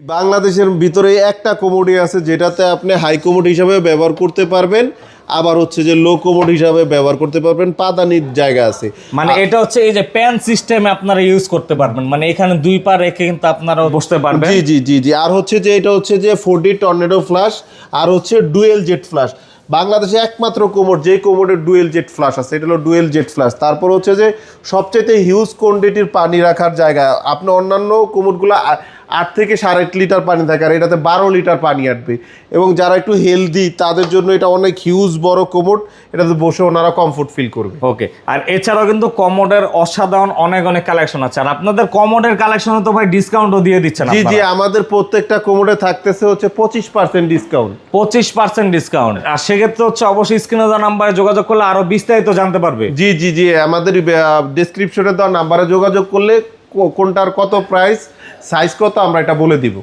বাংলাদেশের ভিতরে একটা কোমোডি আছে যেটাতে আপনি হাই কোমোড হিসাবে ব্যবহার করতে পারবেন। আবার হচ্ছে যে লো কোমোড হিসাবে ব্যবহার করতে পারবেন। পাদানির জায়গা আছে। মানে এটা হচ্ছে এই যে প্যান সিস্টেমে আপনারা ইউজ করতে পারবেন। মানে এখানে দুই পা রেখে কিন্তু আপনারা বসতে পারবেন। জি জি জি জি। আর হচ্ছে যে এটা হচ্ছে যে ফোর ডি টর্নেডো ফ্ল্যাশ আর হচ্ছে ডুয়েল জেট ফ্ল্যাশ বাংলাদেশে একমাত্র কোমোড যেই কোমোডের ডুয়েল জেট ফ্লাশ আছে এটা হলো ডুয়েল জেট ফ্লাশ তারপর হচ্ছে যে সবচেয়ে হিউজ কোয়ান্টিটির পানি রাখার জায়গা। আপনি অন্যান্য কোমোডগুলো আ- আট থেকে সাড়ে আট লিটার পানি থাকে আর এটাতে বারো লিটার পানি আটবে। এবং যারা একটু হেলদি তাদের জন্য এটা অনেক হিউজ বড় কোমোড এটাতে বসে ওনারা কমফোর্ট ফিল করবে। ওকে আর এছাড়াও কিন্তু কমোডের অসাধারণ অনেক অনেক কালেকশন আছে। আর আপনাদের কমোডের কালেকশনে তো ভাই ডিসকাউন্টও দিয়ে দিচ্ছেন জি জি আমাদের প্রত্যেকটা কোমোডে থাকতেছে হচ্ছে পঁচিশ পার্সেন্ট ডিসকাউন্ট পঁচিশ পার্সেন্ট ডিসকাউন্ট আর সেক্ষেত্রে হচ্ছে অবশ্যই স্ক্রিনে দেওয়া নাম্বারে যোগাযোগ করলে আরও বিস্তারিত জানতে পারবে। জি জি জি আমাদের ডেসক্রিপশনে দেওয়া নাম্বারে যোগাযোগ করলে কোনটার কত প্রাইস সাইজ কত আমরা এটা বলে দিব।